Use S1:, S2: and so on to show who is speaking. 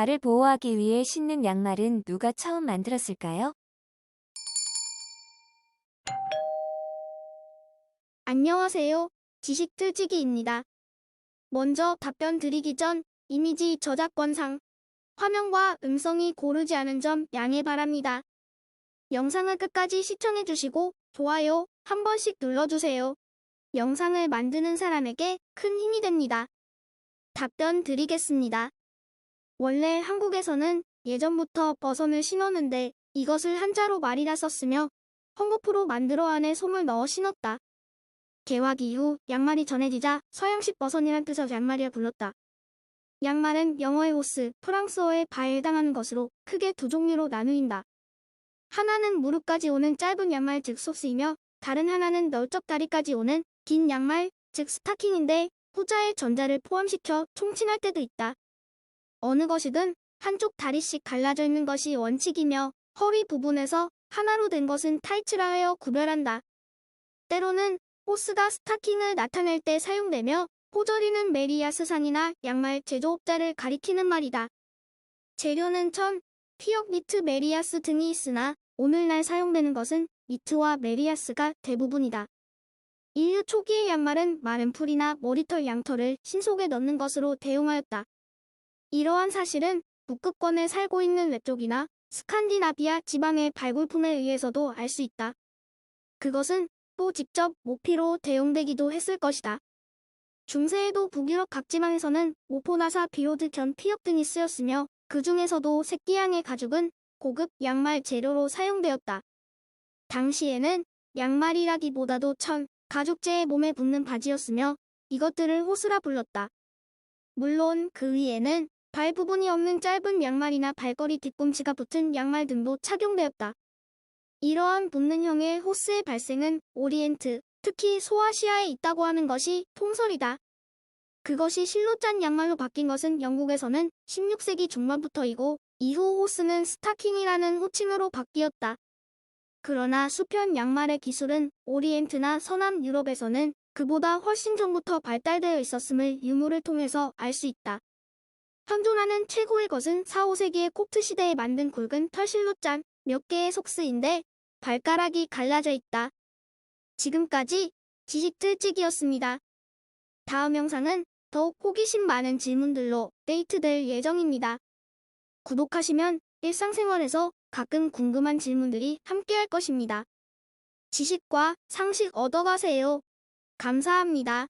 S1: 발을 보호하기 위해 신는 양말은 누가 처음 만들었을까요?
S2: 안녕하세요. 지식 틀지기입니다. 먼저 답변 드리기 전 이미지 저작권상 화면과 음성이 고르지 않은 점 양해 바랍니다. 영상을 끝까지 시청해 주시고 좋아요 한 번씩 눌러주세요. 영상을 만드는 사람에게 큰 힘이 됩니다. 답변 드리겠습니다. 원래 한국에서는 예전부터 버선을 신었는데 이것을 한자로 말이라 썼으며 헝겊으로 만들어 안에 솜을 넣어 신었다. 개화 이후 양말이 전해지자 서양식 버선이란 뜻의 양말이라 불렀다. 양말은 영어의 호스, 프랑스어의 바에 해당하는 것으로 크게 두 종류로 나누인다. 하나는 무릎까지 오는 짧은 양말 즉 소스이며 다른 하나는 널쩍 다리까지 오는 긴 양말 즉 스타킹인데 후자의 전자를 포함시켜 총칭할 때도 있다. 어느 것이든 한쪽 다리씩 갈라져 있는 것이 원칙이며 허리 부분에서 하나로 된 것은 타이츠라 하여 구별한다. 때로는 호스가 스타킹을 나타낼 때 사용되며 호저리는 메리아스상이나 양말 제조업자를 가리키는 말이다. 재료는 천, 피역 니트 메리아스 등이 있으나 오늘날 사용되는 것은 니트와 메리아스가 대부분이다. 인류 초기의 양말은 마른 풀이나 머리털 양털을 신속에 넣는 것으로 대용하였다. 이러한 사실은 북극권에 살고 있는 외쪽이나 스칸디나비아 지방의 발굴품에 의해서도 알 수 있다. 그것은 또 직접 모피로 대용되기도 했을 것이다. 중세에도 북유럽 각 지방에서는 모포나사 비로드 견 피역 등이 쓰였으며 그 중에서도 새끼양의 가죽은 고급 양말 재료로 사용되었다. 당시에는 양말이라기보다도 천, 가죽재의 몸에 붙는 바지였으며 이것들을 호스라 불렀다. 물론 그 위에는 발 부분이 없는 짧은 양말이나 발걸이 뒤꿈치가 붙은 양말 등도 착용되었다. 이러한 붙는형의 호스의 발생은 오리엔트, 특히 소아시아에 있다고 하는 것이 통설이다. 그것이 실로 짠 양말로 바뀐 것은 영국에서는 16세기 중반부터이고 이후 호스는 스타킹이라는 호칭으로 바뀌었다. 그러나 수편 양말의 기술은 오리엔트나 서남 유럽에서는 그보다 훨씬 전부터 발달되어 있었음을 유물을 통해서 알 수 있다. 현존하는 최고의 것은 4, 5세기의 콥트 시대에 만든 굵은 털실로 짠몇 개의 속스인데 발가락이 갈라져 있다. 지금까지 지식 틀찍이었습니다. 다음 영상은 더욱 호기심 많은 질문들로 데이트될 예정입니다. 구독하시면 일상생활에서 가끔 궁금한 질문들이 함께할 것입니다. 지식과 상식 얻어가세요. 감사합니다.